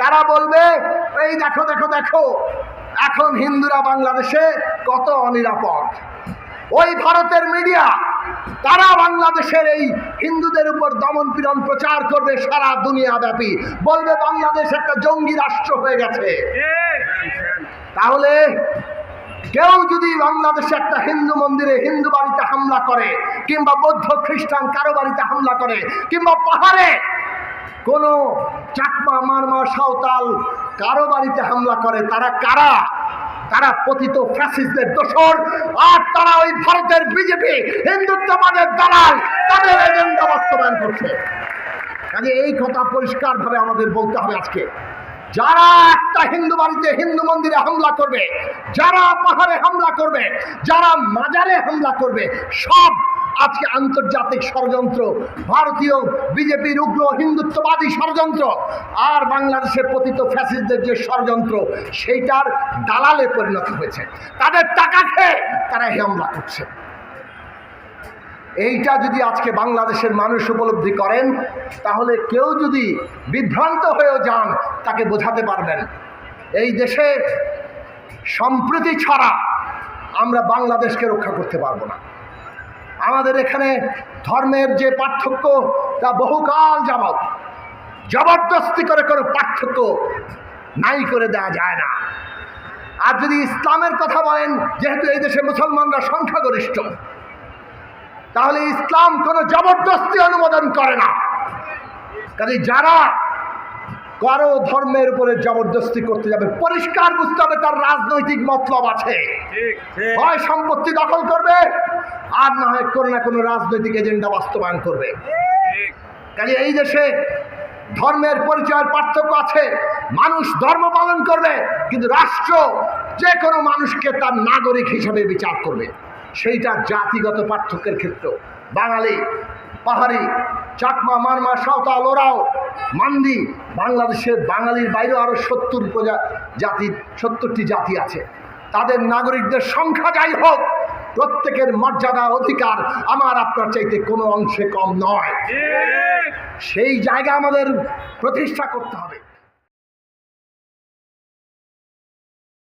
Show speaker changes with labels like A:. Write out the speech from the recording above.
A: তারা বলবে, এই দেখো দেখো দেখো, এখন হিন্দুরা বাংলাদেশে কত অনিরাপদ। ওই ভারতের মিডিয়া, তারা বাংলাদেশের এই হিন্দুদের উপর দমন পীড়ন প্রচার করবে সারা দুনিয়া ব্যাপী। বলবে, বাংলাদেশ একটা জঙ্গি রাষ্ট্র হয়ে গেছে। তাহলে কেউ যদি বাংলাদেশে একটা হিন্দু মন্দিরে হিন্দু বাড়িতে হামলা করে, কিংবা বৌদ্ধ খ্রিস্টান কারও বাড়িতে হামলা করে, কিংবা পাহাড়ে কোনো চাকমা, মারমা, সাঁওতাল কারও বাড়িতে হামলা করে, তারা কারা? তারা পতিত ফ্যাসিস্টদের দোসর আর তারা ওই ভারতের বিজেপি হিন্দুত্ববাদের দালাল, তাদের এজেন্ডা বাস্তবায়ন করছে। কাজে এই কথা পরিষ্কারভাবে আমাদের বলতে হবে আজকে। যারা একটা হিন্দু বাড়িতে হিন্দু মন্দিরে হামলা করবে, যারা পাহাড়ে হামলা করবে, যারা মাজারে হামলা করবে, সব আজকে আন্তর্জাতিক ষড়যন্ত্র, ভারতীয় বিজেপির উগ্র হিন্দুত্ববাদী ষড়যন্ত্র আর বাংলাদেশের পতিত ফ্যাসিস্টদের যে ষড়যন্ত্র, সেইটার দালালে পরিণত হয়েছে। তাদের টাকা খেয়ে তারা হামলা করছে। এইটা যদি আজকে বাংলাদেশের মানুষ উপলব্ধি করেন, তাহলে কেউ যদি বিভ্রান্ত হয়েও যান, তাকে বোঝাতে পারবেন। এই দেশে সম্প্রীতি ছাড়া আমরা বাংলাদেশকে রক্ষা করতে পারব না। আমাদের এখানে ধর্মের যে পার্থক্য, তা বহুকাল যাবৎ জবরদস্তি করে কোনো পার্থক্য নাই করে দেওয়া যায় না। আর যদি ইসলামের কথা বলেন, যেহেতু এই দেশে মুসলমানরা সংখ্যাগরিষ্ঠ, তাহলে ইসলাম কোনো জবরদস্তি অনুমোদন করে না। কাজে যারা কারও ধর্মের উপরে জবরদস্তি করতে যাবে। পরিষ্কার বুঝতে হবে তার রাজনৈতিক মতলব আছে। হয় সম্পত্তি দখল করবে আর না হয় কোনো না কোনো রাজনৈতিক এজেন্ডা বাস্তবায়ন করবে। কাজে এই দেশে ধর্মের পরিচয়ের পার্থক্য আছে। মানুষ ধর্ম পালন করবে কিন্তু রাষ্ট্র যে কোনো মানুষকে তার নাগরিক হিসেবে বিচার করবে। সেইটা জাতিগত পার্থক্যের ক্ষেত্র। বাঙালি পাহাড়ি চাকমা মারমা সাঁওতাল ওরাও মান্দি বাংলাদেশের বাঙালির বাইরে আরও সত্তর প্রজা জাতির সত্তরটি জাতি আছে। তাদের নাগরিকদের সংখ্যা যাই হোক প্রত্যেকের মর্যাদা অধিকার আমার আপনার চাইতে কোনো অংশে কম নয়। সেই জায়গা আমাদের প্রতিষ্ঠা করতে হবে।